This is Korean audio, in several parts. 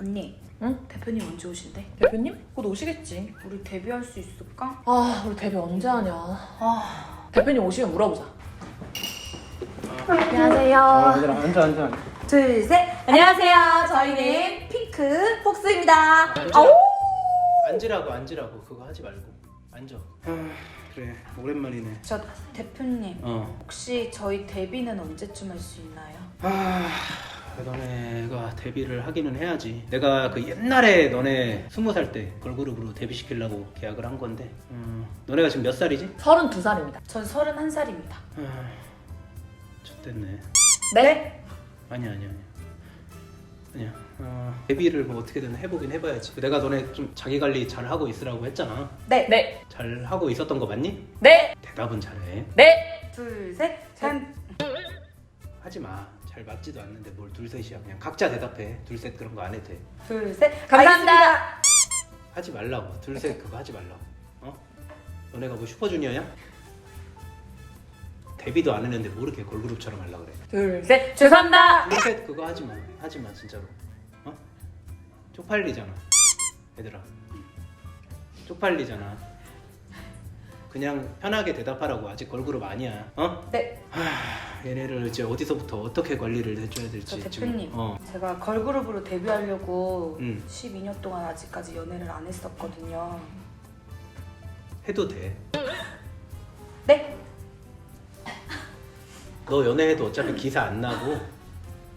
언니, 응? 대표님 언제 오신대? 대표님? 곧 오시겠지. 우리 데뷔할 수 있을까? 아, 우리 데뷔 언제 하냐. 아, 대표님 오시면 물어보자. 아, 안녕하세요. 얘들아 앉아 앉아. 둘, 셋. 안녕하세요. 저희는 핑크 폭스입니다. 아우! 앉으라고 앉으라고 그거 하지 말고 앉아. 아 그래 오랜만이네. 저 대표님, 어. 혹시 저희 데뷔는 언제쯤 할 수 있나요? 아 너네가 데뷔를 하기는 해야지. 내가 그 옛날에 너네 스무 살 때 걸그룹으로 데뷔 시키려고 계약을 한 건데. 음, 너네가 지금 몇 살이지? 32살입니다. 전 31살입니다. 아, 좋됐네. 네? 아니야 아니야 아니야. 아니야. 어, 데뷔를 뭐 어떻게든 해보긴 해봐야지. 내가 너네 좀 자기 관리 잘 하고 있으라고 했잖아. 네. 네. 잘 하고 있었던 거 맞니? 네. 대답은 잘해. 네. 둘, 셋. 셋. 하지 마. 잘 맞지도 않는데 뭘 둘 셋이야. 그냥 각자 대답해. 둘 셋 그런 거 안 해도 돼. 둘, 셋. 감사합니다. 하지 말라고. 둘 셋 그거 하지 말라고. 어? 너네가 뭐 슈퍼주니어야? 데뷔도 안 했는데 뭐 이렇게 걸그룹처럼 하려 그래. 둘, 셋. 죄송합니다. 둘 셋 그거 하지 마. 하지 마 진짜로. 어? 쪽팔리잖아. 얘들아. 쪽팔리잖아. 그냥 편하게 대답하라고. 아직 걸그룹 아니야. 어? 네. 하, 얘네를 이제 어디서부터 어떻게 관리를 해줘야 될지 저. 대표님. 어. 제가 걸그룹으로 데뷔하려고 음. 12년 동안 아직까지 연애를 안 했었거든요. 해도 돼. 네? 너 연애해도 어차피 기사 안 나고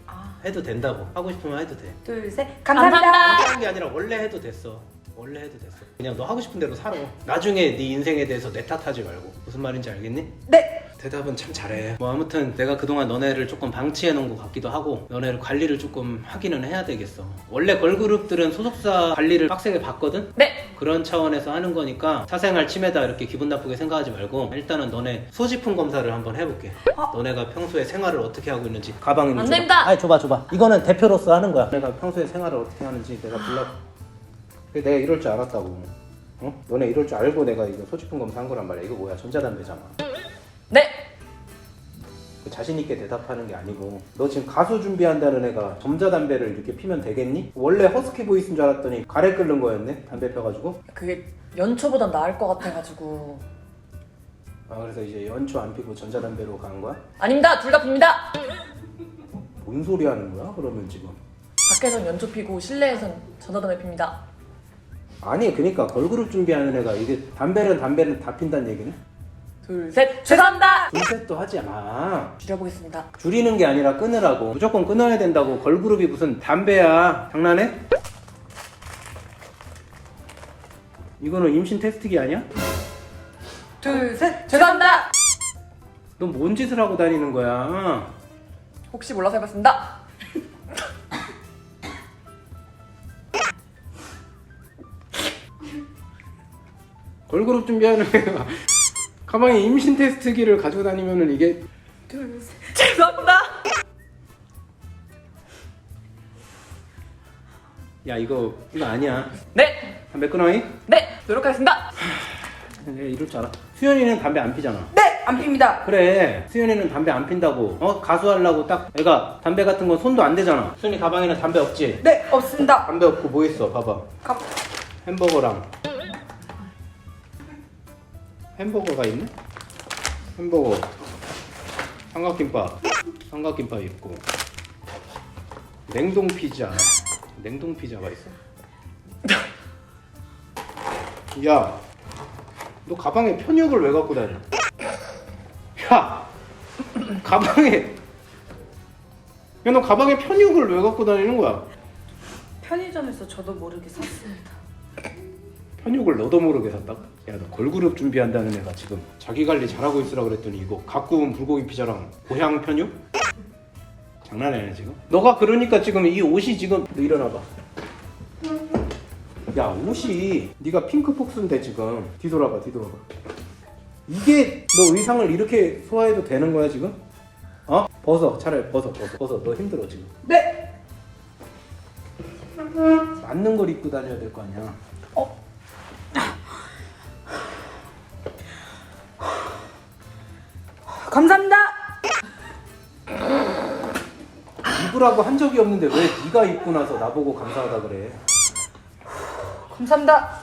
아, 해도 된다고. 하고 싶으면 해도 돼. 둘, 셋. 감사합니다. 감사합니다. 하는 게 아니라 원래 해도 됐어. 원래 해도 됐어. 그냥 너 하고 싶은 대로 살아. 나중에 네 인생에 대해서 내 탓하지 말고. 무슨 말인지 알겠니? 네. 대답은 참 잘해. 뭐 아무튼 내가 그동안 너네를 조금 방치해 놓은 것 같기도 하고 너네를 관리를 조금 하기는 해야 되겠어. 원래 걸그룹들은 소속사 관리를 빡세게 받거든? 네. 그런 차원에서 하는 거니까 사생활 침해다 이렇게 기분 나쁘게 생각하지 말고 일단은 너네 소지품 검사를 한번 해볼게. 어? 너네가 평소에 생활을 어떻게 하고 있는지 가방에 안 됩니다. 아 줘봐 줘봐. 이거는 대표로서 하는 거야. 내가 평소에 생활을 어떻게 하는지 내가 불러. 내가 이럴 줄 알았다고. 어? 너네 이럴 줄 알고 내가 이거 소지품 검사한 거란 말이야. 이거 뭐야? 전자담배잖아. 네. 그 자신 있게 대답하는 게 아니고 너 지금 가수 준비한다는 애가 전자담배를 이렇게 피면 되겠니? 원래 허스키 보이스인 줄 알았더니 가래 끓는 거였네 담배 펴가지고 그게 연초보단 나을 것 같아가지고. 아 그래서 이제 연초 안 피고 전자담배로 간 거야? 아닙니다. 둘 다 핍니다. 뭔 소리 하는 거야 그러면 지금 밖에선 연초 피고 실내에선 전자담배 핍니다. 아니 그러니까 걸그룹 준비하는 애가 이게 담배는 담배는 다 핀다는 얘기네? 둘, 셋. 죄송합니다. 둘셋도 하지 마 줄여보겠습니다. 줄이는 게 아니라 끊으라고 무조건 끊어야 된다고 걸그룹이 무슨 담배야 장난해? 이거는 임신 테스트기 아니야? 둘, 셋. 죄송합니다. 넌 뭔 짓을 하고 다니는 거야? 혹시 몰라서 해봤습니다. 걸그룹 준비하는 애가 가방에 임신 테스트기를 가지고 다니면은 이게 둘, 셋. 죄송합니다. 야 이거 이거 아니야 네. 담배 끊어이? 네. 노력하겠습니다. 내가 이럴 줄 알아 수현이는 담배 안 피잖아 네. 안 핍니다. 그래 수현이는 담배 안 핀다고 어 가수 하려고 딱 애가 담배 같은 건 손도 안 대잖아 수현이 가방에는 담배 없지? 네. 없습니다. 담배 없고 뭐 있어 봐봐 감... 햄버거랑 햄버거가 있네? 햄버거. 삼각김밥. 삼각김밥 있고. 냉동 피자. 냉동 피자가 있어? 야 너 가방에 편육을 왜 갖고 다녀? 야 가방에. 야 너 가방에 편육을 왜 갖고 다니는 거야? 편의점에서 저도 모르게 샀습니다. 편육을 너도 모르게 샀다고? 야 너 걸그룹 준비한다는 애가 지금 자기 관리 잘하고 있으라 그랬더니 이거 갓 구운 불고기 피자랑 고향 편육? 장난이야 지금? 너가 그러니까 지금 이 옷이 지금 너 일어나봐 야 옷이 네가 핑크폭스인데 지금 뒤돌아봐 뒤돌아봐 이게 너 의상을 이렇게 소화해도 되는 거야 지금? 어? 벗어 차라리 벗어 벗어 벗어 너 힘들어 지금 네. 맞는 걸 입고 다녀야 될 거 아니야 감사합니다. 입으라고 한 적이 없는데 왜 네가 입고 나서 나보고 감사하다 그래? 감사합니다.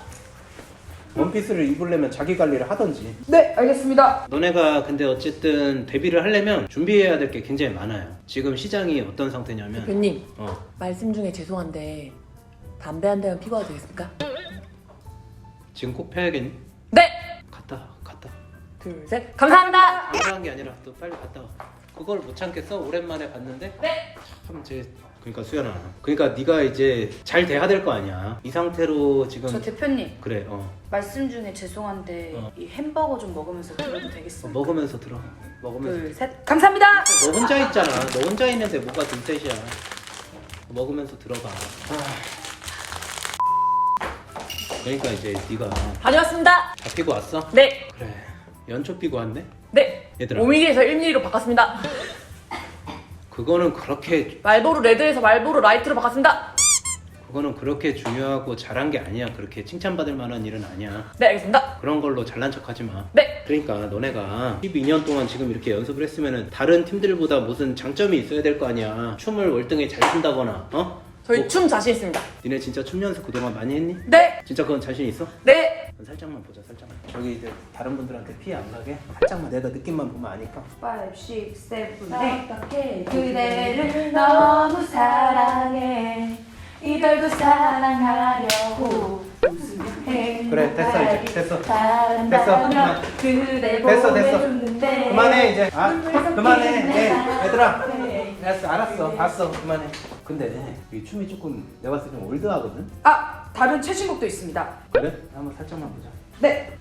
원피스를 입으려면 자기 관리를 하던지. 네, 알겠습니다. 너네가 근데 어쨌든 데뷔를 하려면 준비해야 될 게 굉장히 많아요. 지금 시장이 어떤 상태냐면 대표님 어 말씀 중에 죄송한데 담배 한 대만 피고 와도 되겠습니까? 지금 꼭 펴야겠니? 갔다. 둘셋 감사합니다! 감사한 게 아니라 또 빨리 갔다 와. 그걸 못 참겠어? 오랜만에 봤는데 네! 참 이제 그러니까 수연아. 그러니까 네가 이제 잘 돼야 될 거 아니야. 이 상태로 지금 저 대표님 그래 어. 말씀 중에 죄송한데 어. 이 햄버거 좀 먹으면서 들어도 어, 되겠습니까? 먹으면서 들어. 먹으면서. 둘, 셋. 감사합니다. 너 혼자 있잖아. 너 혼자 있는데 뭐가 둘 셋이야. 먹으면서 들어가. 그러니까 이제 네가 다녀왔습니다! 잡히고 왔어? 네! 그래. 연초 삐고 왔네? 네! 얘들아. 5mm에서 1mm로 바꿨습니다 그거는 그렇게 말보로 레드에서 말보로 라이트로 바꿨습니다 그거는 그렇게 중요하고 잘한 게 아니야. 그렇게 칭찬받을 만한 일은 아니야. 네 알겠습니다 그런 걸로 잘난 척 하지 마. 네! 그러니까 너네가 12년 동안 지금 이렇게 연습을 했으면은 다른 팀들보다 무슨 장점이 있어야 될 거 아니야. 춤을 월등히 잘 춘다거나, 어? 저희 뭐, 춤 자신 있습니다 니네 진짜 춤 연습 그동안 많이 했니? 네. 진짜 그건 자신 있어? 네! 살짝만 보자, 살짝만. 저기 이제 다른 분들한테 피해 안 가게 살짝만 내가 느낌만 보면 아니까. 5, 6, 7, 8. 어떻게 그대를 너무 사랑해 이별도 사랑하려고 그래, 됐어, 이제. 됐어. 됐어, 그만. 그대 됐어, 됐어. 그만해 이제. 아, 그만해. 네, 얘들아. 네. 알았어, 알았어, 봤어. 그만해. 근데 이 춤이 조금 내가 봤을 때 좀 올드하거든. 아 다른 최신곡도 있습니다 그래? 한번 살짝만 보자. 네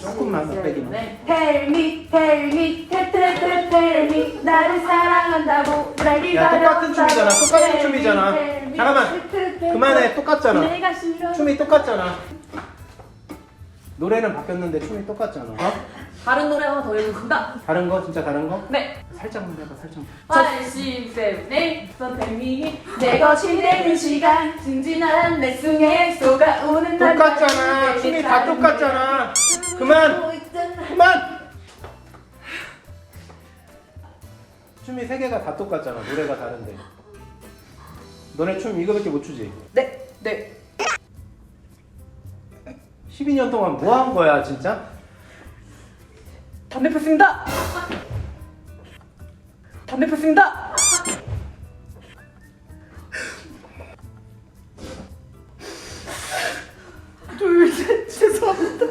조금만 더 빼기만. Tell me, tell me, tell, tell, tell, tell me 나를 사랑한다고 날 야, 똑같은. 춤이잖아, 똑같은 춤이잖아. 잠깐만. 그만해, 똑같잖아. 내가 싫어 춤이 똑같잖아. 노래는 바뀌었는데 춤이 똑같잖아. 어? 다른 노래 하나 더 해보겠습니다 다른 거? 진짜 다른 거? 네! 살짝만 해봐, 살짝만. 5, 6, 7, 8 선택미 내 것이 되는 시간 승진한 내 승에 쏟아오는 날 똑같잖아. 춤이 다 똑같잖아. 그만! 그만! 춤이 세 개가 다 똑같잖아. 노래가 다른데. 너네 춤 이거밖에 못 추지? 네, 네 12년 동안 뭐 한 거야, 진짜? 담배 폈습니다. 담배 폈습니다. 둘셋 죄송합니다.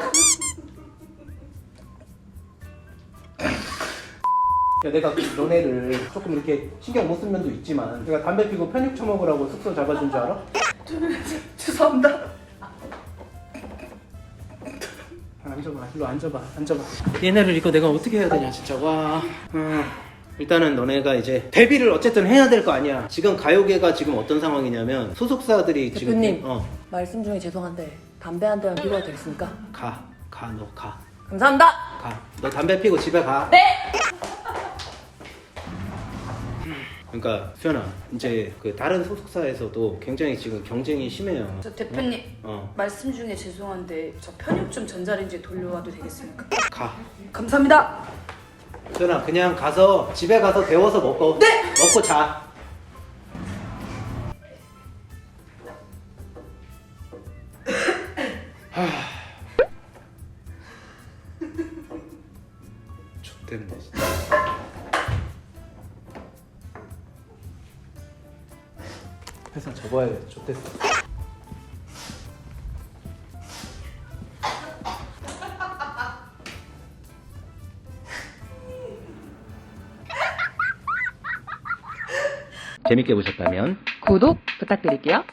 야, 내가 너네를 조금 이렇게 신경 못 쓴 면도 있지만 내가 담배 피고 편육 처먹으라고 숙소 잡아준 줄 알아? 죄송합니다 앉아봐 일로 앉아봐 앉아봐 얘네를 이거 내가 어떻게 해야 되냐 진짜 와 음, 일단은 너네가 이제 데뷔를 어쨌든 해야 될 거 아니야 지금 가요계가 지금 어떤 상황이냐면 소속사들이 지금 대표님. 어, 말씀 중에 죄송한데 담배 한 대만 피고 와도 되겠습니까? 가, 가, 너 가, 감사합니다 가. 너 담배 피고 집에 가. 네! 그러니까 수연아, 이제 그 다른 소속사에서도 굉장히 지금 경쟁이 심해요. 저 대표님 어, 말씀 중에 죄송한데 저 편육 좀 전자레인지에 돌려와도 되겠습니까? 가. 감사합니다 수연아, 그냥 가서 집에 가서 데워서 먹고. 네! 먹고 자. 회사 접어야 돼. X됐어. 재밌게 보셨다면 구독 부탁드릴게요